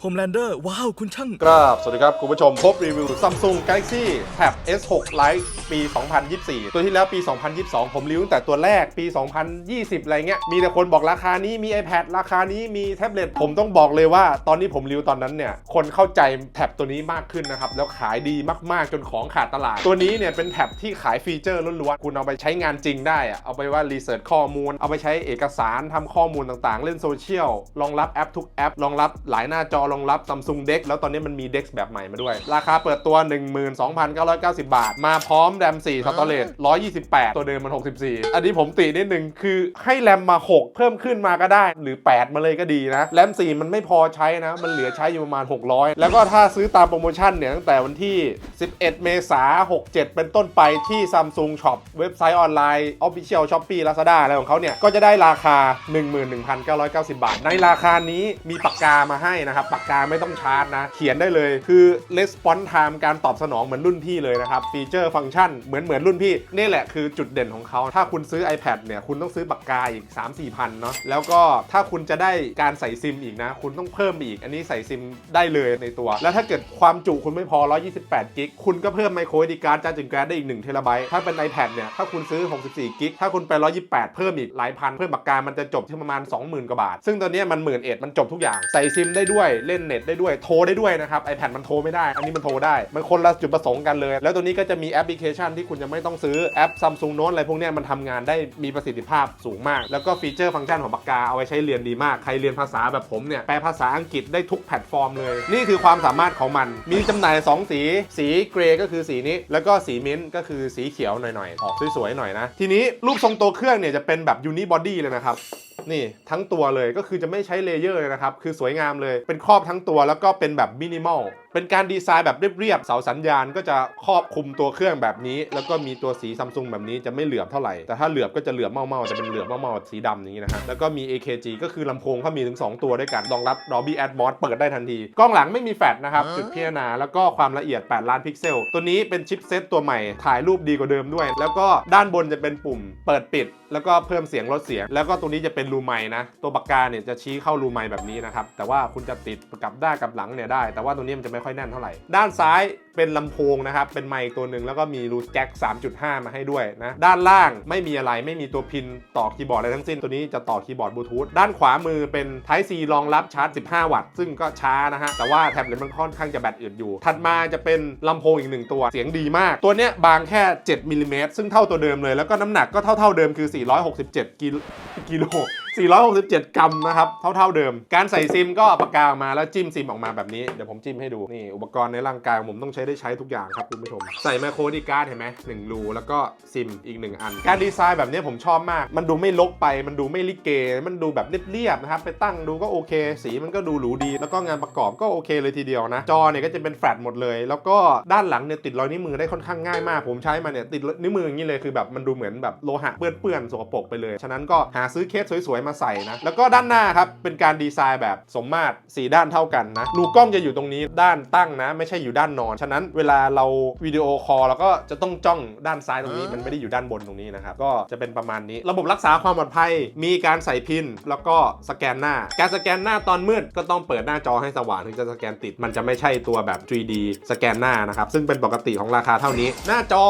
โฮมแลนเดอร์ว้าว คุณช่างกราบสวัสดีครับ คุณผู้ชมพบรีวิว Samsung Galaxy Tab S6 Lite ปี 2024 ตัวที่แล้วปี 2022 ผมรีวิวตั้งแต่ตัวแรกปี 2020 อะไรเงี้ย มีแต่คนบอกราคานี้มี iPad ราคานี้มีแท็บเล็ตผมต้องบอกเลยว่า ตอนนี้ผมรีวิวตอนนั้นเนี่ย คนเข้าใจแท็บตัวนี้มากขึ้นนะครับ แล้วขายดีมากๆจนของขาดตลาด ตัวนี้เนี่ยเป็นแท็บที่ขายฟีเจอร์ล้วนๆคุณเอาไปใช้งานจริงได้อะเอาไปว่ารีเสิร์ชข้อมูล เอาไปใช้เอกสารทำข้อมูลต่างๆ เล่นโซเชียลรองรับแอปทุกแอปรองรับหลายหน้าจอรองรับ Samsung Dex แล้วตอนนี้มันมี Dex แบบใหม่มาด้วย ราคาเปิดตัว 12,990 บาท มาพร้อมแรม4สตอเรจ128 ตัวเดิมมัน 64 อันนี้ผมตินิดนึงคือให้แรมมา 6 เพิ่มขึ้นมาก็ได้ หรือ 8 มาเลยก็ดีนะแรม4 มันไม่พอใช้นะ มันเหลือใช้อยู่ประมาณ 600 แล้วก็ถ้าซื้อตามโปรโมชั่นเนี่ยตั้งแต่วันที่ 11 เมษายน67 เป็นต้นไปที่ Samsung Shop เว็บไซต์ออนไลน์ Official Shopee Lazada อะไรของเขาเนี่ยก็จะได้ราคา 11,990 บาท ในราคานี้มีปากกามาให้นะครับปากกาไม่ต้องชาร์จนะ เขียนได้เลยคือ response time การตอบสนองเหมือนรุ่นพี่เลยนะครับฟีเจอร์ฟังก์ชันเหมือนเหมือนรุ่นพี่ นี่แหละคือจุดเด่นของเขา ถ้าคุณซื้อ iPad เนี่ย คุณต้องซื้อปากกาอีก 3-4พันเนาะแล้วก็ถ้าคุณจะได้การใส่ซิมอีกนะ คุณต้องเพิ่มอีก อันนี้ใส่ซิมได้เลยในตัว แล้วถ้าเกิดความจุคุณไม่พอ 128 กิกคุณก็เพิ่มไมโคร SD card จาร์จิงแกรได้อีก1เทราไบต์ถ้าเป็น iPad เนี่ยถ้าคุณซื้อ 64 กิกถ้าคุณไป 128 เพิ่มอีกหลายพันเพิ่มปากกามันจะจบที่ประมาณ 20,000กว่าบาท ซึ่งตอนนี้มันหมื่นเอ็ดมันจบทุกอย่างใส่ซิมได้ด้วยเล่นเน็ตได้ด้วยโทรได้ด้วยนะครับ iPad มันโทรไม่ได้ อันนี้มันโทรได้ มันคนละจุดประสงค์กันเลย แล้วตัวนี้ก็จะมีแอปพลิเคชันที่คุณจะไม่ต้องซื้อแอป Samsung Note อะไรพวกนี้มันทำงานได้มีประสิทธิภาพสูงมาก แล้วก็ฟีเจอร์ฟังก์ชันของปากกาเอาไว้ใช้เรียนดีมากใครเรียนภาษาแบบผมเนี่ยแปลภาษาอังกฤษได้ทุกแพลตฟอร์มเลย นี่คือความสามารถของมันมีจำหน่าย 2 สี สีเกรย์ก็คือสีนี้ แล้วก็สีมิ้นท์ก็คือสีเขียวหน่อยๆออกสวยๆหน่อยนะทีนี้รูปทรงตัวเครื่องเนี่ยจะเป็นแบบยูนิบอดี้เลยนะครับนี่ทั้งตัวเลยก็คือจะไม่ใช้เลเยอร์เลยนะครับคือสวยงามเลยเป็นครอบทั้งตัวแล้วก็เป็นแบบมินิมอลเป็นการดีไซน์แบบเรียบๆ เสาสัญญาณก็จะครอบคลุมตัวเครื่องแบบนี้ แล้วก็มีตัวสีซัมซุงแบบนี้จะไม่เหลือบเท่าไหร่ แต่ถ้าเหลือบก็จะเหลือบเมาๆจะเป็นเหลือบเมาๆสีดำอย่างนี้นะฮะ แล้วก็มี AKG ก็คือลำโพงเขามีถึง 2 ตัวด้วยกัน รองรับ Dolby Atmos เปิดได้ทันที กล้องหลังไม่มีแฟลชนะครับ จุดพิจารณา แล้วก็ความละเอียด 8 ล้านพิกเซล ตัวนี้เป็นชิปเซตตัวใหม่ ถ่ายรูปดีกว่าเดิมด้วย แล้วก็ด้านบนจะเป็นปุ่มเปิดปิด แล้วก็เพิ่มเสียงลดเสียง แล้วก็ตรงนี้จะเป็นรูไมค์นะ ตัวปากกาเนี่ยจะชี้เข้ารูไมค์แบบนี้นะครับ แต่ว่าคุณจะติดกับด้านกับหลังเนี่ยได้ แต่ว่าตรงนี้มันจะไม่ค่อยแน่นเท่าไหร่ ด้านซ้ายเป็นลำโพงนะครับ เป็นไมค์ตัวหนึ่งแล้วก็มีรูแจ็ค 3.5 มาให้ด้วยนะ ด้านล่างไม่มีอะไรไม่มีตัวพินต่อคีย์บอร์ดอะไรทั้งสิ้น ตัวนี้จะต่อคีย์บอร์ดบลูทูธ ด้านขวามือเป็น Type C รองรับชาร์จ 15 วัตต์ ซึ่งก็ช้านะฮะ แต่ว่าแท็บเล็ตมันค่อนข้างจะแบตอึดอยู่ ถัดมาจะเป็นลำโพงอีกหนึ่งตัว เสียงดีมาก ตัวเนี้ยบางแค่ 7มิลลิเมตรซึ่งเท่าตัวเดิมเลย แล้วก็น้ำหนักก็เท่าเท่าๆเดิมคือ 467กิโล 467 กรัมนะครับเท่าเท่าๆเดิม การใส่ซิมก็ปากกาออกมาแล้วจิ้มซิมออกมาแบบนี้ เดี๋ยวผมจิ้มให้ดูนี่อุปกรณ์ในร่างกายของผมต้องใช้ได้ใช้ทุกอย่างครับคุณผู้ชม ใส่ไมโครดีการ์ดเห็นไหมหนึ่งรูแล้วก็ซิมอีกหนึ่งอัน การดีไซน์แบบนี้ผมชอบมาก มันดูไม่ลกไป มันดูไม่ลิเก มันดูแบบเรียบๆนะครับไปตั้งดูก็โอเค สีมันก็ดูหรูดี แล้วก็งานประกอบก็โอเคเลยทีเดียวนะจอเนี่ยก็จะเป็นแฟลตหมดเลย แล้วก็ด้านหลังเนี่ยติดรอยนิ้วมือได้ค่อนข้างง่ายมาก ผมใช้มาเนี่ยติดนิ้วมืออย่างนี้เลยคือแบบมันดูเหมือนแบบโลหะเปื้อนๆสกปรกไปเลย ฉะนั้นก็หาซื้อเคสสวยๆมาใส่นะ แล้วก็ด้านหน้าครับ เป็นการดีไซน์แบบสมมาตรสีด้านเท่ากันนะรูกล้องจะอยู่ตรงนี้ด้านตั้งนะ ไม่ใช่อยู่ด้านนอน ฉะนั้นเวลาเราวิดีโอคอลเราก็จะต้องจ้องด้านซ้ายตรงนี้ มันไม่ได้อยู่ด้านบนตรงนี้นะครับ ก็จะเป็นประมาณนี้ ระบบรักษาความปลอดภัย มีการใส่พิน แล้วก็สแกนหน้า การสแกนหน้าตอนมืดก็ต้องเปิดหน้าจอให้สว่างถึงจะสแกนติด มันจะไม่ใช่ตัวแบบ 3D สแกนหน้านะครับ ซึ่งเป็นปกติของราคาเท่านี้ หน้าจอ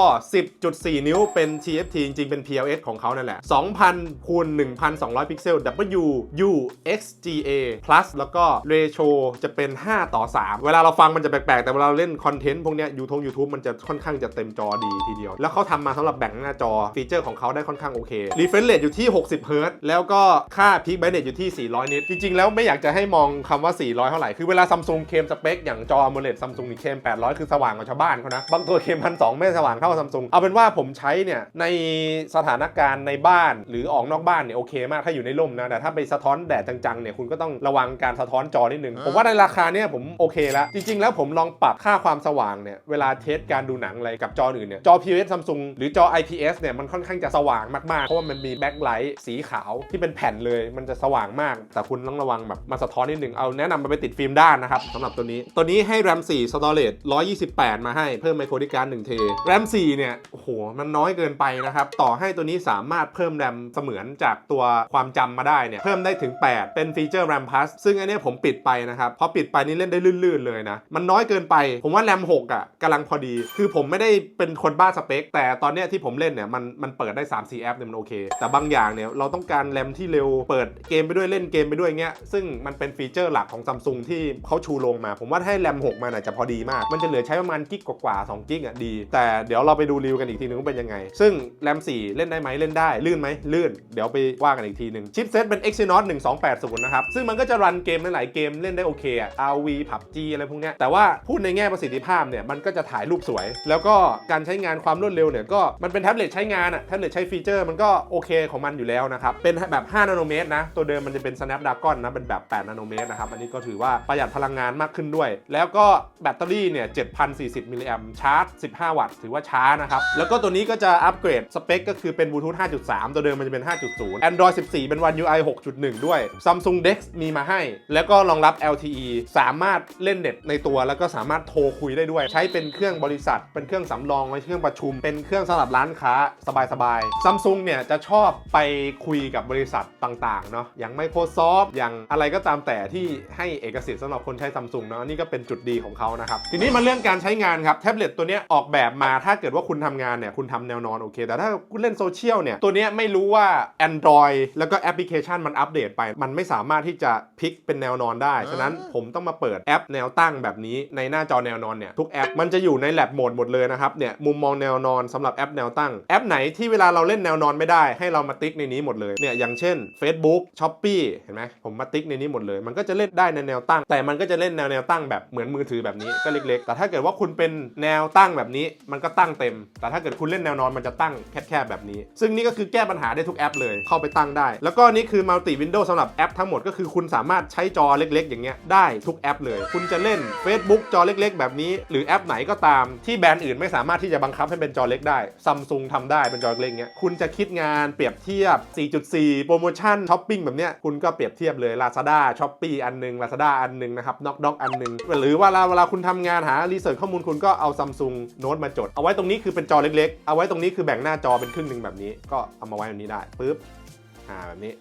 10.4 นิ้วเป็น TFT จริงๆเป็น PLS ของเขานั่นแหละ2,000คูณ1,200 พิกเซล W U X G A plus แล้วก็ ratio จะเป็น 5 ต่อ 3 เวลาเราฟังมันจะแปลกๆ แต่เวลาเราเล่นคอนเทนต์พวกเนี้ยยูทง YouTube มันจะค่อนข้างจะเต็มจอดีทีเดียว แล้วเขาทำมาสำหรับแบ่งหน้าจอฟีเจอร์ของเขาได้ค่อนข้างโอเค refresh rate อยู่ที่ 60เฮิร์ตแล้วก็ค่า peak brightness อยู่ที่ 400 นิต จริง ๆ แล้วไม่อยากจะให้มองคำว่า 400 เท่าไหร่ คือเวลาซัมซุงเคมสเปคอย่างจอ AMOLED ซัมซุงนี่เคม800 คือสว่างกว่าชาวบ้านเขานะ บางตัวเคมพันสไม่สว่างเท่าซัมซุงเอาเป็นว่าผมใช้เนี่ยในสถานการณ์ในบ้านหรือออกนอกบ้านเนี่ยโอเคมากถ้าอยู่ในร่มนะ แต่ถ้าไปสะท้อนแดดจังๆเนี่ยคุณก็ต้องระวังการสะท้อนจอนิดนึง ผมว่าในราคาเนี่ยผมโอเคแล้ว จริงๆ แล้วผมลองปรับค่าความสว่างเนี่ยเวลาเทสการดูหนังอะไรกับจออื่นเนี่ยจอ PLS Samsung หรือจอ IPS เนี่ยมันค่อนข้างจะสว่างมากๆ เพราะว่ามันมีแบ็คไลท์สีขาวที่เป็นแผ่นเลย มันจะสว่างมาก แต่คุณต้องระวังแบบมาสะท้อนนิดนึงเอาแนะนำมาไปติดฟิล์มด้านนะครับสำหรับตัวนี้ตัวนี้ให้ RAM 4 Storage 128 มาให้เพิ่มไมโครดิการ์ด1เท RAM 4เนี่ยโอ้โหมันน้อยเกินไปนะครับต่อให้ตัวนี้สามารถเพิ่ม RAM เสมือนจากตัวความจจำมาได้เนี่ยเพิ่มได้ถึง 8 เป็นฟีเจอร์ RAM Plus ซึ่งอันนี้ผมปิดไปนะครับพอปิดไปนี่เล่นได้ลื่นๆเลยนะมันน้อยเกินไป ผมว่า RAM 6อะกำลังพอดี คือผมไม่ได้เป็นคนบ้าสเปค แต่ตอนเนี้ยที่ผมเล่นเนี่ยมันมันเปิดได้ 3 4 แอปเนี่ยมันโอเค แต่บางอย่างเนี่ยเราต้องการแรมที่เร็วเปิดเกมไปด้วยเล่นเกมไปด้วยเงี้ยซึ่งมันเป็นฟีเจอร์หลักของซัมซุงที่เขาชูลงมา ผมว่าให้แรม6มันอาจจะพอดีมาก มันจะเหลือใช้ประมาณกิกกว่าๆ2กิกอะดี แต่เดี๋ยวเราไปดูรีวิวกันอีกทีนึงว่าเป็นยังไง ซึ่งแรม4เล่นได้ไหมเล่นได้ลื่นไหมลื่น เดี๋ยวไปว่ากันอีกทีนึงชิปเซตเป็น Exynos 1280 นะครับ ซึ่งมันก็จะรันเกมหลายๆเกมเล่นได้โอเคอะ RV PUBG อะไรพวกเนี้ยแต่ว่าพูดในแง่ประสิทธิภาพเนี่ยมันก็จะถ่ายรูปสวย แล้วก็การใช้งานความรวดเร็วเนี่ยก็มันเป็นแท็บเล็ตใช้งานอะแท็บเล็ตใช้ฟีเจอร์มันก็โอเคของมันอยู่แล้วนะครับ เป็นแบบ5นาโนเมตรนะ ตัวเดิมมันจะเป็น Snapdragon นะ เป็นแบบ8นาโนเมตรนะครับ อันนี้ก็ถือว่าประหยัดพลังงานมากขึ้นด้วย แล้วก็แบตเตอรี่เนี่ย7,040มิลลิแอมชาร์จ 15 วัตต์ ถือว่าช้านะครับ แล้วก็ตัวนี้ก็จะอัปเกรดสเปคก็คือเป็นบลูทูธ5.3 ตัวเดิมมันจะเป็น 5.0 Android 14เป็น One UI 6.1 ด้วย Samsung Dex มีมาให้ แล้วก็รองรับ LTE สามารถเล่นเน็ตในตัว แล้วก็สามารถโทรคุยได้ด้วย ใช้เป็นเครื่องบริษัท เป็นเครื่องสำรองไว้เครื่องประชุม เป็นเครื่องสำหรับร้านค้าสบายๆ Samsung เนี่ยจะชอบไปคุยกับบริษัทต่างๆเนาะอย่าง Microsoft อย่างอะไรก็ตามแต่ที่ให้เอกสิทธิ์สำหรับคนใช้ Samsung เนาะนี่ก็เป็นจุดดีของเขานะครับทีนี้มาเรื่องการใช้งานครับแท็บเล็ตตัวนี้ออกแบบมาถ้าเกิดว่าคุณทำงานเนี่ยคุณทำแนวนอนโอเค แต่ถ้าคุณเล่นโซเชียลเนี่ยตัวนี้ไม่รู้ว่า Android แล้วก็อปพลิเคชันมันอัปเดตไป มันไม่สามารถที่จะพลิกเป็นแนวนอนได้ ฉะนั้นผมต้องมาเปิดแอปแนวตั้งแบบนี้ในหน้าจอแนวนอนเนี่ยทุกแอปมันจะอยู่ในแลบโหมดหมดเลยนะครับเนี่ยมุมมองแนวนอนสำหรับแอปแนวตั้งแอปไหนที่เวลาเราเล่นแนวนอนไม่ได้ให้เรามาติ๊กในนี้หมดเลยเนี่ยอย่างเช่น Facebook Shopee เห็นไหมผมมาติ๊กในนี้หมดเลย มันก็จะเล่นได้ในแนวตั้ง แต่มันก็จะเล่นแนวแนวตั้งแบบเหมือนมือถือแบบนี้ก็เล็กๆ แต่ถ้าเกิดว่าคุณเป็นแนวตั้งแบบนี้มันก็ตั้งเต็ม แต่ถ้าเกิดคุณเล่นแนวนอนมันจะตั้งแคบๆแบบนี้ ซึ่งนี่ก็คือแก้ปัญหาได้ทุกแอปเลยเข้าไปตั้งได้แล้วก็นี่คือมัลติวินโดว์สำหรับแอปทั้งหมดก็คือคุณสามารถใช้จอเล็กๆ อย่างเงี้ยได้ทุกแอปเลย คุณจะเล่น Facebook จอเล็ก ๆ แบบนี้ หรือแอปไหนก็ตามที่แบรนด์อื่นไม่สามารถที่จะบังคับให้เป็นจอเล็กได้ซัมซุงทำได้เป็นจอเล็กเงี้ยคุณจะคิดงานเปรียบเทียบ 4.4 โปรโมชั่นช้อปปิ้งแบบเนี้ยคุณก็เปรียบเทียบเลย Lazada s h o p e e อันหนึง Lazada อันหนึงนะครับ Knock Knock อันหนึงหรือว่าเวลาเวลาคุณทำงานหารีเสิร์ชข้อมูลคุณก็เอา Samsung Note มาจด เอาไว้ตรงนี้คือเป็นจอเล็กๆ เอาไว้ตรงนี้คือแบ่งหน้าจอเป็นครึ่งหนึ่งแบบนี้ก็เอามาไว้แบบนี้ได้ปึ๊บ อ่าแบบนี้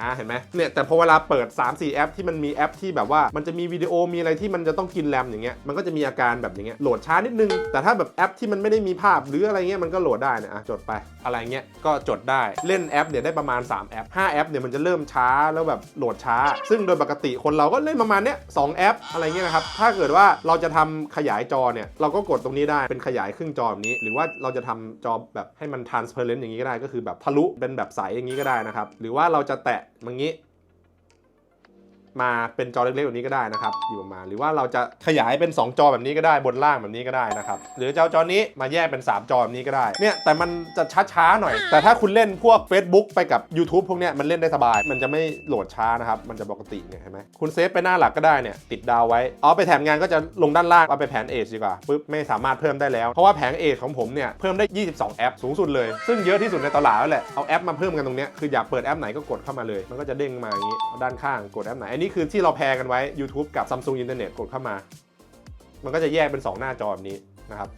อ่าเห็นไหมเนี่ยแต่พอเวลาเปิด 3-4 แอปที่มันมีแอปที่แบบว่ามันจะมีวิดีโอมีอะไรที่มันจะต้องกินแรมอย่างเงี้ยมันก็จะมีอาการแบบอย่างเงี้ยโหลดช้านิดนึง แต่ถ้าแบบแอปที่มันไม่ได้มีภาพหรืออะไรเงี้ยมันก็โหลดได้นะอะจดไปอะไรเงี้ยก็จดได้เล่นแอปเนี่ยได้ประมาณ 3 แอป 5 แอปเนี่ยมันจะเริ่มช้าแล้วแบบโหลดช้า ซึ่งโดยปกติคนเราก็เล่นประมาณเนี้ยสแอปอะไรเงี้ยนะครับถ้าเกิดว่าเราจะทำขยายจอเนี่ยเราก็กดตรงนี้ได้เป็นขยายครึ่งจอแบบนี้ หรือว่าเราจะทำจอแบบให้มัน transparent อย่างนี้ก็ได้ก็คือแบบทะลุเป็นแบบใสอย่างนี้ก็ได้นะครับหรือว่าเราจะแตะอย่างนี้ มาเป็นจอเล็กๆแบบนี้ก็ได้นะครับอยู่ประมาณหรือว่าเราจะขยายเป็น 2 จอแบบนี้ก็ได้บนล่างแบบนี้ก็ได้นะครับหรือจะเอาจอนี้มาแยกเป็น 3 จอแบบนี้ก็ได้เนี่ยแต่มันจะช้าๆหน่อย แต่ถ้าคุณเล่นพวก Facebook ไปกับ YouTube พวกเนี้ยมันเล่นได้สบาย มันจะไม่โหลดช้านะครับมันจะปกติเนี่ยเห็นไหมคุณเซฟไปหน้าหลักก็ได้เนี่ยติดดาวไว้เอาไปแถมงานก็จะลงด้านล่างเอาไปแผนเอชดีกว่าปุ๊บไม่สามารถเพิ่มได้แล้ว เพราะว่าแผงเอชของผมเนี่ยเพิ่มได้ 22 แอปสูงสุดเลย ซึ่งเยอะที่สุดในตลาดแล้วแหละเอาแอปมาเพิ่มกันตรงเนี้ยคืออยากเปิดแอปไหนก็กดเข้ามาเลย มันก็จะเด้งมาอย่างนี้ด้านข้างกดแอปไหนอันนี้คือที่เราแพรกันไว้ YouTube กับ Samsung Internet กดเข้ามา มันก็จะแยกเป็น 2 หน้าจอแบบนี้นะครับ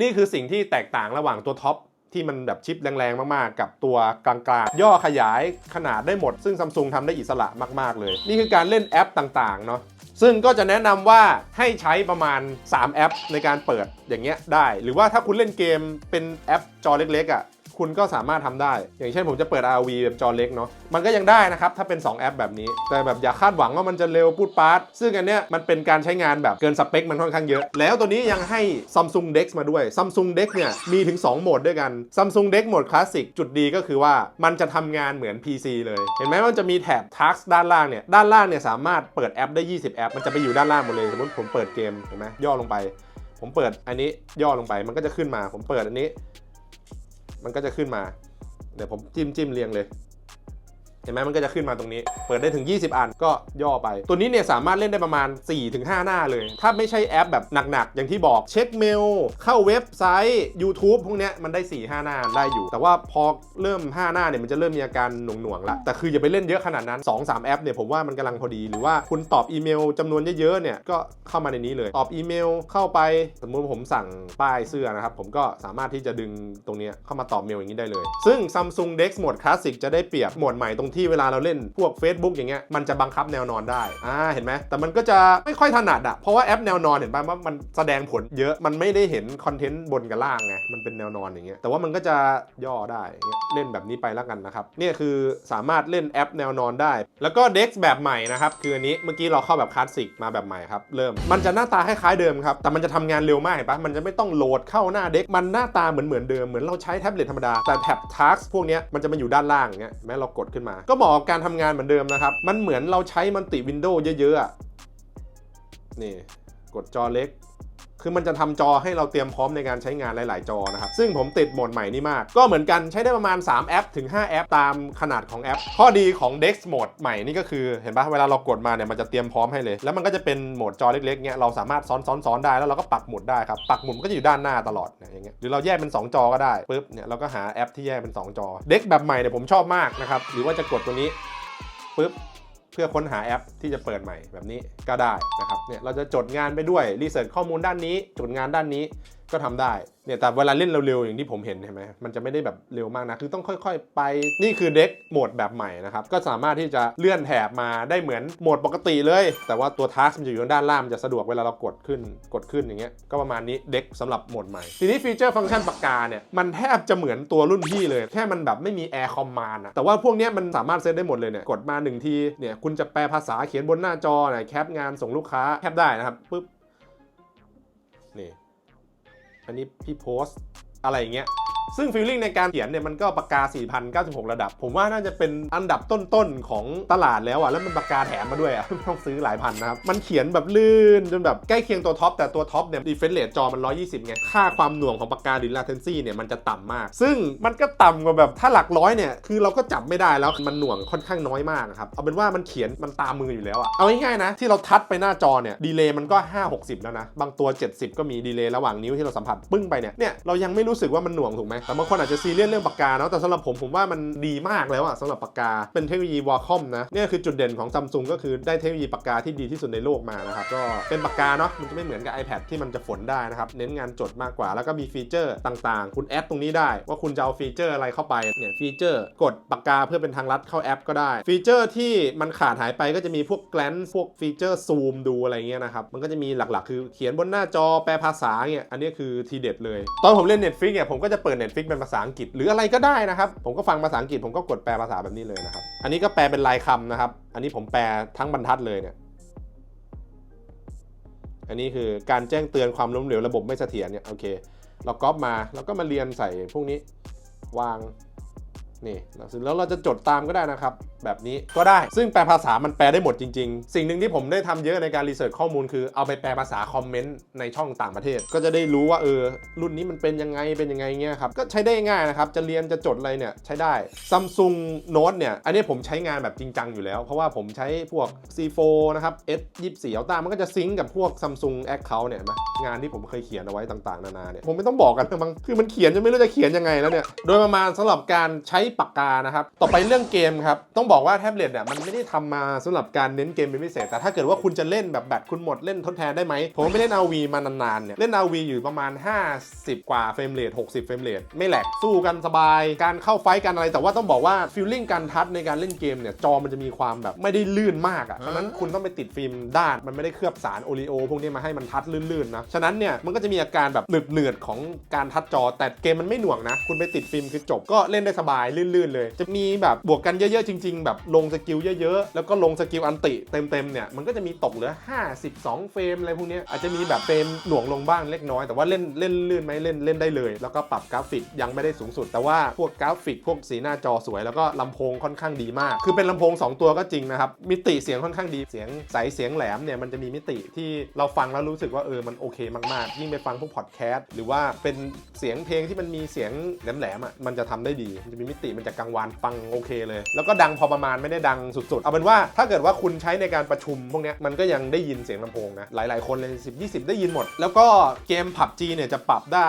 นี่คือสิ่งที่แตกต่างระหว่างตัวท็อปที่มันแบบชิปแรงๆ มากๆ กับตัวกลางๆ ย่อขยายขนาดได้หมด ซึ่ง Samsung ทำได้อิสระมากๆ เลย นี่คือการเล่นแอปต่างๆ เนาะซึ่งก็จะแนะนำว่าให้ใช้ประมาณ 3 แอปในการเปิดอย่างเงี้ยได้ หรือว่าถ้าคุณเล่นเกมเป็นแอปจอเล็กๆอะ คุณก็สามารถทำได้ อย่างเช่นผมจะเปิด RV แบบจอเล็กเนาะมันก็ยังได้นะครับถ้าเป็น 2 แอปแบบนี้ แต่แบบอย่าคาดหวังว่ามันจะเร็วพูดปาร์ตซึ่งอันเนี้ยมันเป็นการใช้งานแบบเกินสเปคมันค่อนข้างเยอะ แล้วตัวนี้ยังให้ Samsung Dex มาด้วย Samsung Dex เนี่ยมีถึง 2 โหมดด้วยกัน Samsung Dex โหมดคลาสสิกจุดดีก็คือว่ามันจะทำงานเหมือน PC เลย เห็นไหมมันจะมีแถบ Task ด้านล่างเนี่ยด้านล่างเนี่ยสามารถเปิดแอปได้ 20 แอป มันจะไปอยู่ด้านล่างหมดเลยสมมติผมเปิดเกมเห็นไหมย่อลงไป ผมเปิดอันนี้ย่อลงไปมันก็จะขึ้นมาผมเปิดอันนี้ มันก็จะขึ้นมา เดี๋ยวผมจิ้มจิ้มเรียงเลย เห็นไหมมันก็จะขึ้นมาตรงนี้ เปิดได้ถึง 20 อันก็ย่อไป ตัวนี้เนี่ยสามารถเล่นได้ประมาณ 4-5 หน้าเลย ถ้าไม่ใช่แอปแบบหนักๆ อย่างที่บอกเช็คเมล เข้าเว็บไซต์ YouTube พวกเนี้ยมันได้ 4-5 หน้าได้อยู่ แต่ว่าพอเริ่ม 5 หน้าเนี่ยมันจะเริ่มมีอาการหน่วงๆละแต่คืออย่าไปเล่นเยอะขนาดนั้น 2-3 แอปเนี่ยผมว่ามันกำลังพอดี หรือว่าคุณตอบอีเมลจำนวนเยอะๆเนี่ยก็เข้ามาในนี้เลย ตอบอีเมลเข้าไปสมมุติผมสั่งป้ายเสื้อนะครับผมก็สามารถที่จะดึงตรงเนี้ยเข้ามาตอบเมลอย่างนี้ได้เลย ซึ่ง Samsung Dex Mode Classic จะได้เปรียบโหมดใหม่ตรงที่เวลาเราเล่นพวก Facebook อย่างเงี้ยมันจะบังคับแนวนอนได้อ่าเห็นไหมแต่มันก็จะไม่ค่อยถนัดอะเพราะว่าแอปแนวนอนเห็นป่ะว่ามันแสดงผลเยอะมันไม่ได้เห็นคอนเทนต์บนกับล่างไงมันเป็นแนวนอนอย่างเงี้ยแต่ว่ามันก็จะย่อได้เงี้ยเล่นแบบนี้ไปแล้วกันนะครับนี่คือสามารถเล่นแอปแนวนอนได้ แล้วก็ Dex แบบใหม่นะครับคืออันนี้เมื่อกี้เราเข้าแบบคลาสสิกมาแบบใหม่ครับเริ่มมันจะหน้าตาคล้ายๆเดิมครับแต่มันจะทำงานเร็วมากเห็นปะมันจะไม่ต้องโหลดเข้าหน้า Dex มันหน้าตาเหมือนเหมือนเดิมเหมือนเราใช้แท็บเล็ตธรรมดาแต่แท็บ Task พวกนี้มันจะมาอยู่ด้านล่างเงี้ยแม้เรากดขึ้นมาก็เหมาะกับการทำงานเหมือนเดิมนะครับ มันเหมือนเราใช้มันติวินโดว์เยอะๆนี่กดจอเล็ก คือมันจะทำจอให้เราเตรียมพร้อมในการใช้งานหลาย ๆ จอนะครับ ซึ่งผมติดโหมดใหม่นี่มาก ก็เหมือนกันใช้ได้ประมาณ 3 แอป ถึง 5 แอป ตามขนาดของแอป ข้อดีของ Dex โหมดใหม่นี่ก็คือ เห็นปะเวลาเรากดมาเนี่ยมันจะเตรียมพร้อมให้เลย แล้วมันก็จะเป็นโหมดจอเล็ก ๆ เนี่ยเราสามารถซ้อนซ้อนซ้อนได้แล้วเราก็ปักหมุดได้ครับ ปักหมุดก็จะอยู่ด้านหน้าตลอดนะอย่างเงี้ย หรือเราแยกเป็น 2 จอก็ได้ปุ๊บ เนี่ยเราก็หาแอปที่แยกเป็น 2 จอ Dex แบบใหม่เนี่ยผมชอบมากนะครับ หรือว่าจะกดตัวนี้ปุ๊บ เพื่อค้นหาแอปที่จะเปิดใหม่แบบนี้ก็ได้นะครับเนี่ยเราจะจดงานไปด้วยรีเสิร์ชข้อมูลด้านนี้ จดงานด้านนี้ ก็ทำได้เนี่ยแต่เวลาเล่นเร็วๆอย่างที่ผมเห็นเห็นไหมมันจะไม่ได้แบบเร็วมากนะคือต้องค่อย ๆ ไปนี่คือเด็กโหมดแบบใหม่นะครับก็สามารถที่จะเลื่อนแถบมาได้เหมือนโหมดปกติเลย แต่ว่าตัวทัสมันจะอยู่ด้านล่างมันจะสะดวกเวลาเรากดขึ้นกดขึ้นอย่างเงี้ยก็ประมาณนี้เด็กสำหรับโหมดใหม่ ทีนี้ฟีเจอร์ฟังก์ชันปากกาเนี่ยมันแทบจะเหมือนตัวรุ่นพี่เลย แค่มันแบบไม่มีแอร์คอมมานด์อะแต่ว่าพวกเนี้ยมันสามารถเซตได้หมดเลยเนี่ยกดมาหนึ่งทีเนี่ยคุณจะแปลภาษาเขียนบนหน้าจอเนี่ยแคปงานส่งลูกค้าแคปได้นะครับปุ๊บนี่ อันนี้พี่โพสต์อะไรอย่างเงี้ย ซึ่งฟีลลิ่งในการเขียนเนี่ยมันก็ปากกา 4,096 ระดับ ผมว่าน่าจะเป็นอันดับต้นๆ ของตลาดแล้วอะ แล้วมันปากกาแถมมาด้วยอะ ต้องซื้อหลายพันนะครับ มันเขียนแบบลื่น จนแบบใกล้เคียงตัวท็อป แต่ตัวท็อปเนี่ยดีเฟนเล e จอมัน 120 ไง ค่าความหน่วงของปากกาหรือ latency เนี่ยมันจะต่ำมาก ซึ่งมันก็ต่ำกว่าแบบถ้าหลักร้อยเนี่ยคือเราก็จับไม่ได้แล้วมันหน่วงค่อนข้างน้อยมากครับเอาเป็นว่ามันเขียนมันตามมืออยู่แล้วอะเอาง่ายๆนะที่เราทัดไปหน้าจอเนี่ยดีเลย์มันก็ 5-60 แล้วนะบางตัว 70 ก็มีดีเลย์ระหว่างนิ้วที่เราสัมผัสปึ้งไปเนี่ยเนี่ยเรายังไม่รู้สึกว่ามันหน่วงถูกไหมแต่บางคนอาจจะซีเรียสเรื่องปากกาเนาะแต่สำหรับผมผมว่ามันดีมากแล้วอะสำหรับปากกาเป็นเทคโนโลยีวอลคอมนะเนี่ยคือจุดเด่นของซัมซุงก็คือได้เทคโนโลยีปากกาที่ดีที่สุดในโลกมานะครับก็เป็นปากกาเนาะมันจะไม่เหมือนกับ iPad ที่มันจะฝนได้นะครับเน้นงานจดมากกว่า แล้วก็มีฟีเจอร์ต่างๆ คุณแอดตรงนี้ได้ ว่าคุณจะเอาฟีเจอร์อะไรเข้าไปเนี่ยฟีเจอร์กดปากกาเพื่อเป็นทางลัดเข้าแอป ก็ได้ ฟีเจอร์ที่มันขาดหายไปก็จะมีพวกแกลนพวกฟีเจอร์ซูมดูอะไรเงี้ยนะครับมันก็จะมีหลักๆ คือเขียนบนหน้าจอแปลภาษาเนี่ยอันนี้คือทีเด็ดเลย ตอนผมเล่น Netflix เนี่ยผมก็จะเปิด Netflix เป็นภาษาอังกฤษ หรืออะไรก็ได้นะครับ ผมก็ฟังภาษาอังกฤษผมก็กดแปลภาษาแบบนี้เลยนะครับ อันนี้ก็แปลเป็นลายคำนะครับ อันนี้ผมแปลทั้งบรรทัดเลยเนี่ย อันนี้คือการแจ้งเตือนความล้มเหลวระบบไม่เสถียรเนี่ยโอเค เราก๊อปมาแล้วก็มาเรียนใส่พวกนี้วาง นี่แล้วเราจะจดตามก็ได้นะครับ แบบนี้ก็ได้ซึ่งแปลภาษามันแปลได้หมดจริง ๆ สิ่งหนึ่งที่ผมได้ทำเยอะในการรีเสิร์ชข้อมูลคือเอาไปแปลภาษาคอมเมนต์ในช่องต่างประเทศ ก็จะได้รู้ว่าเออรุ่นนี้มันเป็นยังไงเป็นยังไงเงี้ยครับก็ใช้ได้ง่ายนะครับจะเรียนจะจดอะไรเนี่ยใช้ได้ Samsung Note เนี่ยอันนี้ผมใช้งานแบบจริงจังอยู่แล้ว เพราะว่าผมใช้พวก C4 นะครับ S24 Ultra มันก็จะซิงกับพวก Samsung Account เนี่ยนไหมงานที่ผมเคยเขียนเอาไว้ต่างๆ นานาเนี่ยผมไม่ต้องบอกกันนะมั้งคือมันเขียนจนไม่รู้จะเขียนยังไงแล้วเนี่ยโดยประมาณสำหรับการใช้ปากกานะครับ ต่อไปเรื่องเกมครับ ต้องบอกว่าแท็บเล็ตเนี่ยมันไม่ได้ทำมาสำหรับการเน้นเกมเป็นพิเศษ แต่ถ้าเกิดว่าคุณจะเล่นแบบแบตคุณหมดเล่นทดแทนได้ไหม ผมไม่เล่น RV มานานๆเนี่ย เล่น RV อยู่ประมาณ 50 กว่าเฟรมเรท60 เฟรมเรทไม่แหลกสู้กันสบาย การเข้าไฟท์กันอะไร แต่ว่าต้องบอกว่าฟีลลิ่งการทัชในการเล่นเกมเนี่ยจอมันจะมีความแบบไม่ได้ลื่นมากอะ่ะฉะนั้นคุณต้องไปติดฟิล์มด้านมันไม่ได้เคลือบสารโอริโอพวกนี้มาให้มันทัชลื่นๆนะฉะนั้นเนี่ยมันก็จะมีอาการแบบหนืดๆของการทัชจอแต่เกมมันไม่หน่วงนะ คุณไปติดฟิล์มคือจบก็เล่นได้สบายลื่นๆเลย จะมีแบบบวกกันเยอะๆจริง ๆ แบบลงสกิลเยอะๆ แล้วก็ลงสกิลอันติเต็มๆเนี่ยมันก็จะมีตกเหลือ 52 เฟรมอะไรพวกนี้อาจจะมีแบบเฟรมหน่วงลงบ้างเล็กน้อยแต่ว่าเล่นเล่นลื่นไหมเล่นเล่นได้เลย แล้วก็ปรับกราฟิกยังไม่ได้สูงสุด แต่ว่าพวกกราฟิกพวกสีหน้าจอสวย แล้วก็ลำโพงค่อนข้างดีมาก คือเป็นลำโพง 2 ตัวก็จริงนะครับมิติเสียงค่อนข้างดีเสียงใสเสียงแหลมเนี่ยมันจะมีมิติที่เราฟังแล้วรู้สึกว่าเออมันโอเคมากๆ ยิ่งไปฟังพวกพอดแคสต์หรือว่าเป็นเสียงเพลงที่มันมีเสียงแหลมๆอะมันจะทำได้ดีมันจะมีมิติติมันจะกังวานฟังโอเคเลย แล้วก็ดังพอประมาณไม่ได้ดังสุดๆ เอาเป็นว่าถ้าเกิดว่าคุณใช้ในการประชุมพวกเนี้ยมันก็ยังได้ยินเสียงลำโพงนะ หลายๆ คนเลย 10 20 ได้ยินหมด แล้วก็เกม PUBG เนี่ยจะปรับได้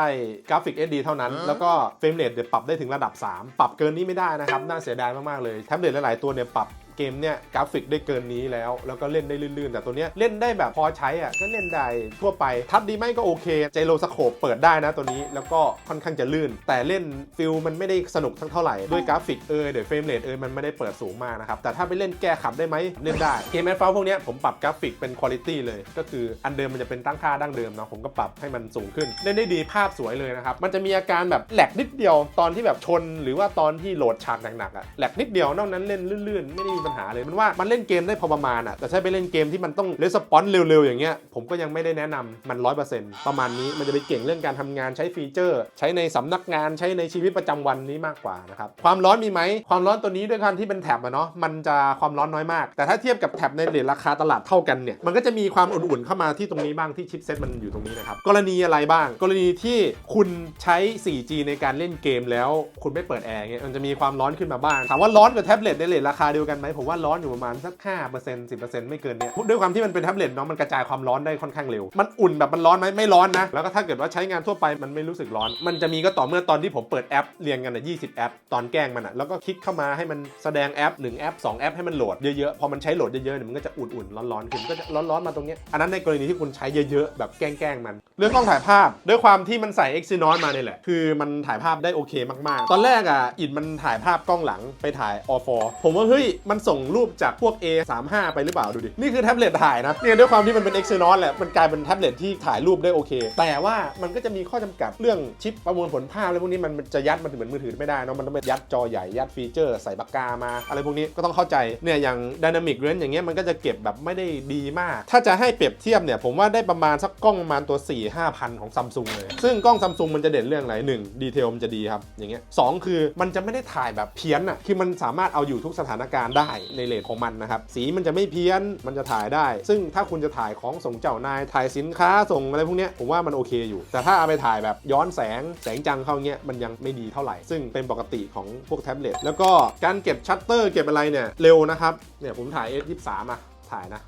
กราฟิก SD เท่านั้น แล้วก็เฟรมเรทเดี๋ยวปรับได้ถึงระดับ 3 ปรับเกินนี้ไม่ได้นะครับ น่าเสียดายมากๆเลยแท็บเล็ตหลายๆตัวเนี่ยปรับเกมเนี่ยกราฟิกได้เกินนี้แล้ว แล้วก็เล่นได้ลื่นๆ แต่ตัวเนี้ยเล่นได้แบบพอใช้อะก็เล่นได้ทั่วไป ทับดีไหมก็โอเคเจโรสโคปเปิดได้นะตัวนี้แล้วก็ค่อนข้างจะลื่น แต่เล่นฟิลมันไม่ได้สนุกทั้งเท่าไหร่ด้วยกราฟิกเอยเดี๋ยวเฟรมเรทเอยมันไม่ได้เปิดสูงมากนะครับแต่ถ้าไปเล่นแก้ขับได้ไหมเล่นได้เกมแอดฟาพวกเนี้ยผมปรับกราฟิกเป็นคุณภาพเลย ก็คืออันเดิมมันจะเป็นตั้งค่าดั้งเดิมเนาะผมก็ปรับให้มันสูงขึ้นเล่นได้ดีภาพสวยเลยนะครับมันจะมีอาการแบบแหลกนิดเดียวตอนที่แบบชน หรือว่าตอนที่โหลดฉากหนักๆอะแหลกนิดเดียวนอกนั้นเล่นลื่นๆไม่ได้มีปัญหาเลยมันว่ามันเล่นเกมได้พอประมาณอะแต่ถ้าไปเล่นเกมที่มันต้องレスปอนเร็วๆ อย่างเงี้ยผมก็ยังไม่ได้แนะนำมัน 100%ประมาณนี้มันจะไปเก่งเรื่องการทำงานใช้ฟีเจอร์ ใช้ในสำนักงานใช้ในชีวิตประจำวันนี้มากกว่านะครับความร้อนมีไหมความร้อนตัวนี้ด้วยการที่เป็นแท็บอะเนาะมันจะความร้อนน้อยมาก แต่ถ้าเทียบกับแท็บในเรทราคาตลาดเท่ากันเนี่ยมันก็จะมีความอุ่นๆเข้ามาที่ตรงนี้บ้างที่ชิปเซ็ตมันอยู่ตรงนี้นะครับกรณีอะไรบ้าง กรณีที่คุณใช้ 4G ในการเล่นเกมแล้วคุณไม่เปิดแอร์เงี้ยมันจะมีความร้อนขึ้นมาบ้างถามว่าร้อนกับแท็บเล็ตในเรทราคาเดียวกันไหมผมว่าร้อนอยู่ประมาณสัก 5% 10%ไม่เกินเนี่ยด้วยความที่มันเป็นแท็บเล็ตเนาะมันกระจายความร้อนได้ค่อนข้างเร็ว มันอุ่นแบบมันร้อนไหมไม่ร้อนนะ แล้วก็ถ้าเกิดว่าใช้งานทั่วไปมันไม่รู้สึกร้อน มันจะมีก็ต่อเมื่อตอนที่ผมเปิดแอปเรียงกันอะ20 แอป ตอนแกล้งมันอะแล้วก็คลิกเข้ามาให้มันแสดงแอป 1 แอป 2 แอปให้มันโหลดเยอะๆ พอมันใช้โหลดเยอะๆเนี่ยมันก็จะอุ่นๆร้อนๆขึ้นก็จะร้อนๆมาตรงเนี้ยอันนั้นในกรณีที่คุณใช้เยอะๆแบบแกล้งๆมัน เรื่องกล้องถ่ายภาพ ด้วยความที่มันใส่ Exynos มาเนี่ยแหละคือมันถ่ายภาพได้โอเคมากๆ ตอนแรกอะอินมันถ่ายภาพกล้องหลังไปถ่ายอฟผมว่าเฮ้ยมันส่งรูปจากพวก A35 ไปหรือเปล่าดูดิ นี่คือแท็บเล็ตถ่ายนะเนี่ยด้วยความที่มันเป็น Exynos แหละ มันกลายเป็นแท็บเล็ตที่ถ่ายรูปได้โอเค แต่ว่ามันก็จะมีข้อจำกัดเรื่องชิปประมวลผลภาพอะไรพวกนี้มันจะยัดมันเหมือนมือถือไม่ได้นะมันต้องไปยัดจอใหญ่ยัดฟีเจอร์ใส่ปากกามาอะไรพวกนี้ก็ต้องเข้าใจเนี่ยอย่าง Dynamic Range อย่างเงี้ยมันก็จะเก็บแบบไม่ได้ดีมาก ถ้าจะให้เปรียบเทียบเนี่ยผมว่าได้ประมาณสักกล้องประมาณตัว 4 5พันของซัมซุงเลย ซึ่งกล้องซัมซุงมันจะเด่นเรื่องอะไรหนึ่งดีเทลมันจะดีครับอย่างเงี้ยสองคือมันจะไม่ได้ถ่ายแบบเพี้ยนอะคือมันสามารถเอาอยู่ทุกสถานการณ์ได้ในเลทของมันนะครับ สีมันจะไม่เพี้ยนมันจะถ่ายได้ ซึ่งถ้าคุณจะถ่ายของส่งเจ้านาย ถ่ายสินค้าส่งอะไรพวกนี้ผมว่ามันโอเคอยู่ แต่ถ้าเอาไปถ่ายแบบย้อนแสงแสงจังเข้าเงี้ยมันยังไม่ดีเท่าไหร่ ซึ่งเป็นปกติของพวกแท็บเล็ตแล้วก็การเก็บชัตเตอร์เก็บอะไรเนี่ยเร็วนะครับเนี่ยผมถ่าย S23 อะถ่ายนะ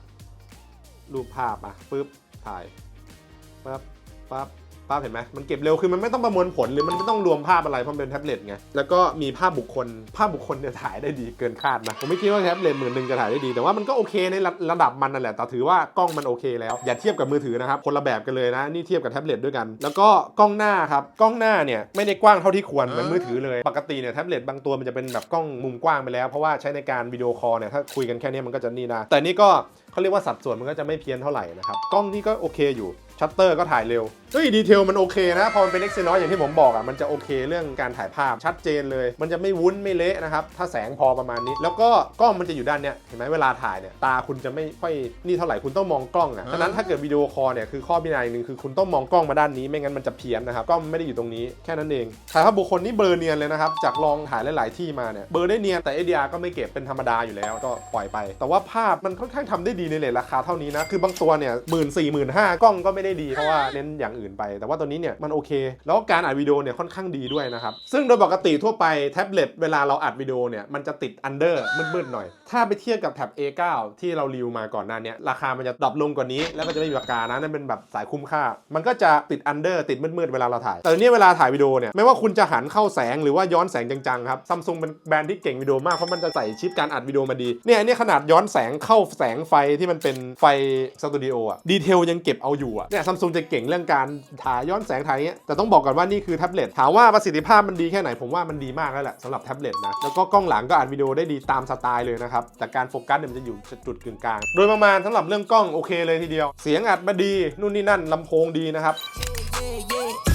รูปภาพอะปึ๊บถ่ายปั๊บปั๊บ ปั๊บเห็นไหมมันเก็บเร็วคือมันไม่ต้องประมวลผลหรือมันไม่ต้องรวมภาพอะไรเพราะมันเป็นแท็บเล็ตไงแล้วก็มีภาพบุคคล ภาพบุคคลเนี่ยถ่ายได้ดีเกินคาดนะผมไม่คิดว่าแท็บเล็ตหมื่นหนึ่งจะถ่ายได้ดี แต่ว่ามันก็โอเคในระระดับมันนั่นแหละแต่ถือว่ากล้องมันโอเคแล้ว อย่าเทียบกับมือถือนะครับคนละแบบกันเลยนะนี่เทียบกับแท็บเล็ตด้วยกัน แล้วก็กล้องหน้าครับกล้องหน้าเนี่ยไม่ได้กว้างเท่าที่ควรเหมือนมือถือเลยปกติเนี่ยแท็บเล็ตบางตัวมันจะเป็นแบบกล้องมุมกว้างไปแล้ว เพราะว่าใช้ในการวิดีโอคอลเนี่ยถ้าคุยกันแค่นี้มันก็จะนี่นะแต่นี่ก็เขาเรียกว่าสัดส่วนมันก็จะไม่เพี้ยนเท่าไหร่นะครับกล้องนี่ก็โอเคอยู่ชัตเตอร์ก็ถ่ายเร็ว เฮ้ยดีเทลมันโอเคนะพอมันเป็น Exynos อย่างที่ผมบอกอะมันจะโอเคเรื่องการถ่ายภาพชัดเจนเลย มันจะไม่วุ้นไม่เละนะครับถ้าแสงพอประมาณนี้ แล้วก็กล้องมันจะอยู่ด้านเนี้ยเห็นไหมเวลาถ่ายเนี่ยตาคุณจะไม่ค่อยนี่เท่าไหร่คุณต้องมองกล้องอะฉะนั้นถ้าเกิดวิดีโอคอลเนี่ยคือข้อพิจารณาอย่างหนึ่งคือคุณต้องมองกล้องมาด้านนี้ไม่งั้นมันจะเพี้ยนนะครับกล้องมันไม่ได้อยู่ตรงนี้แค่นั้นเองถ่ายภาพบุคคลนี่เบลอเนียนเลยนะครับจากลองถ่ายหลาย ๆ ที่มาเนี่ยเบลอได้เนียนแต่ ADR ก็ไม่เก็บเป็นธรรมดาอยู่แล้วก็ปล่อยไป แต่ว่าภาพมันค่อนข้างทำได้ดีในเลทราคาเท่านี้นะคือบางตัวเนี่ยหมื่นสี่หมื่นห้ากล้องก็ไม่ได้ดีเพราะว่าเน้นอย่างอื่นไป แต่ว่าตัวนี้เนี่ยมันโอเค แล้วการอัดวิดีโอเนี่ยค่อนข้างดีด้วยนะครับ ซึ่งโดยปกติทั่วไปแท็บเล็ตเวลาเราอัดวิดีโอเนี่ยมันจะติดอันเดอร์มืดๆหน่อย ถ้าไปเทียบกับแท็บ A9 ที่เรารีวิวมาก่อนหน้าเนี้ราคามันจะดรอปลงกว่านี้ แล้วก็จะไม่มีปากกานะนั่นเป็นแบบสายคุ้มค่า มันก็จะติดอันเดอร์ติดมืดๆเวลาเราถ่าย แต่เนี่ยเวลาถ่ายวิดีโอเนี่ยไม่ว่าคุณจะหันเข้าแสงหรือว่าย้อนแสงจังๆครับซัมซุงเป็นแบรนด์ที่เก่งวิดีโอมากเพราะมันจะใส่ชิปการอัดวิดีโอมาดีเนี่ยนนี้ขนาดย้อนแสงเข้าแสงไฟที่มันเป็นไฟสตูดิโออะดีเทลยังเก็บเอาอยู่อะเนี่ยซัมซุงจะเก่งเรื่องการถ่ายย้อนแสงถ่ายเงี้ยแต่ต้องบอกก่อนว่านี่คือแท็บเล็ตถามว่าประสิทธิภาพมันดีแค่ไหนผมว่ามันดีมากแล้วแหละสำหรับแท็บเล็ตนะแล้วก็กล้องหลังก็อัดวิดีโอได้ดีตามสไตล์เลยนะครับแต่การโฟกัสเนี่ยมันจะอยู่จุดกึ่งกลางโดยประมาณสำหรับเรื่องกล้องโอเคเลยทีเดียว เสียงอัดมาดีนู่นนี่นั่นลำโพงดีนะครับ yeah,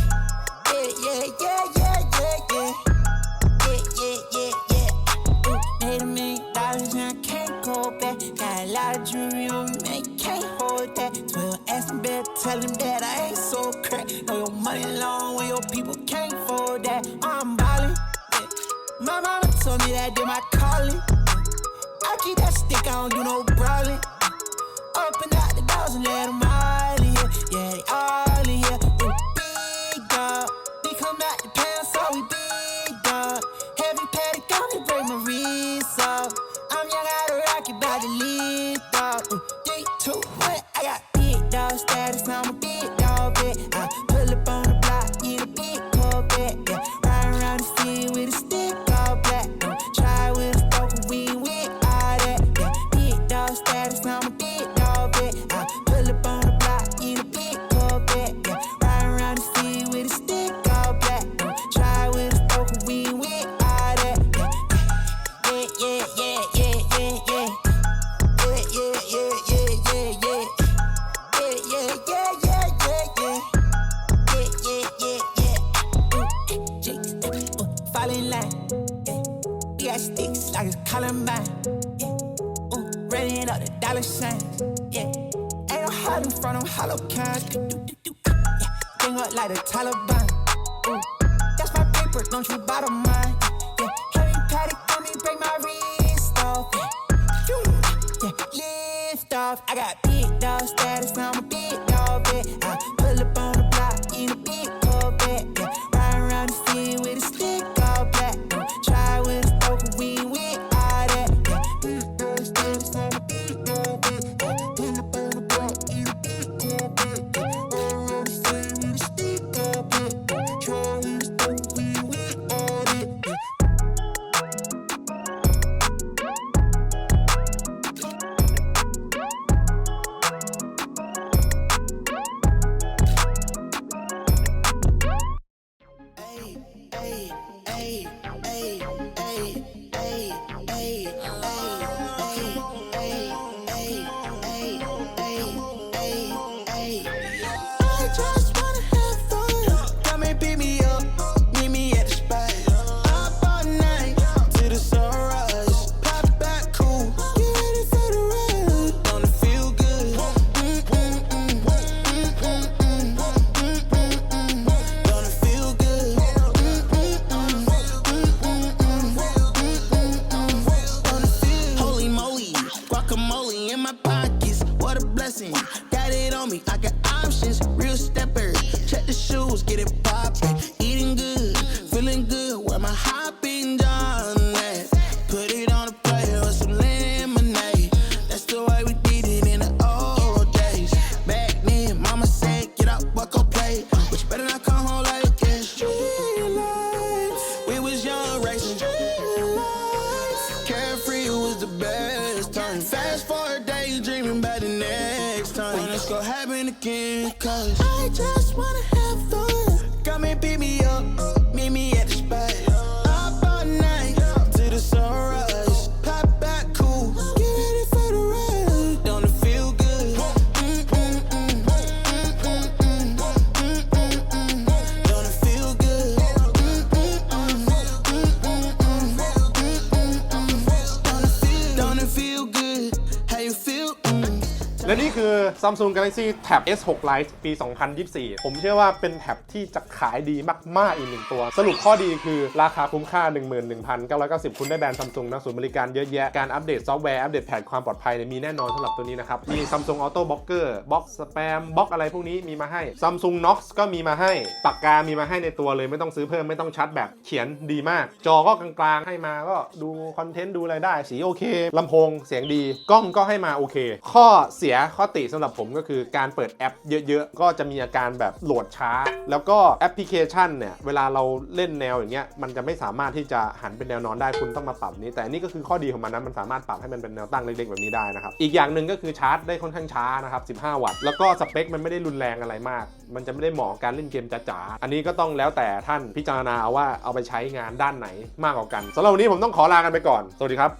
better, tell him that I ain't so crack. Know your money long when your people can't afford that. I'm ballin'. Yeah. My mama told me that did my calling. I keep that stick, I don't do no brawling. Up out the doors and let 'em all in here. Yeah, they all Columbine. Yeah. Ooh, running up the dollar signs. Yeah. Ain't no hiding hollow kinds. Do, do, do, do. Yeah. Bring up like the Taliban. Ooh, that's my paper, don't you bother mine. Yeah. Heavy paddock on me, break my wrist off. Yeah. Yeah, lift off. I got I just wanna have fun. Come and pick me up, Samsung Galaxy Tab S6 Lite ปี 2024 ผมเชื่อว่าเป็นแท็บที่จะขายดีมาก ๆ อีกหนึ่งตัว สรุปข้อดีคือราคาคุ้มค่า 11,990 คุณได้แบรนด์ Samsung นะศูนย์บริการเยอะแยะ การอัปเดตซอฟต์แวร์ อัปเดตแผนความปลอดภัยเนี่ยมีแน่นอนสำหรับตัวนี้นะครับ มี Samsung Auto Blocker บล็อกสแปมบล็อกอะไรพวกนี้มีมาให้ Samsung Knox ก็มีมาให้ปากกามีมาให้ในตัวเลยไม่ต้องซื้อเพิ่มไม่ต้องชัดแบบเขียนดีมาก จอก็กลางๆให้มาก็ดูคอนเทนต์ดูอะไรได้สีโอเคลำโพงเสียงดีกล้องก็ให้มาโอเค ข้อเสียข้อติสำหรับผมก็คือการเปิดแอปเยอะๆ ก็จะมีอาการแบบโหลดช้า แล้วก็แอปพลิเคชันเนี่ย เวลาเราเล่นแนวอย่างเงี้ยมันจะไม่สามารถที่จะหันเป็นแนวนอนได้คุณต้องมาปรับนี้ แต่อันนี่ก็คือข้อดีของมันนะมันสามารถปรับให้มันเป็นแนวตั้งเล็กๆแบบนี้ได้นะครับอีกอย่างหนึ่งก็คือชาร์จได้ค่อนข้างช้านะครับ15 วัตต์แล้วก็สเปคมันไม่ได้รุนแรงอะไรมาก มันจะไม่ได้เหมาะการเล่นเกมจ๋าๆอันนี้ก็ต้องแล้วแต่ท่านพิจารณาเอาว่าเอาไปใช้งานด้านไหนมากกว่ากันสำหรับวันนี้ผมต้องขอลากันไปก่อนสวัสดีครับ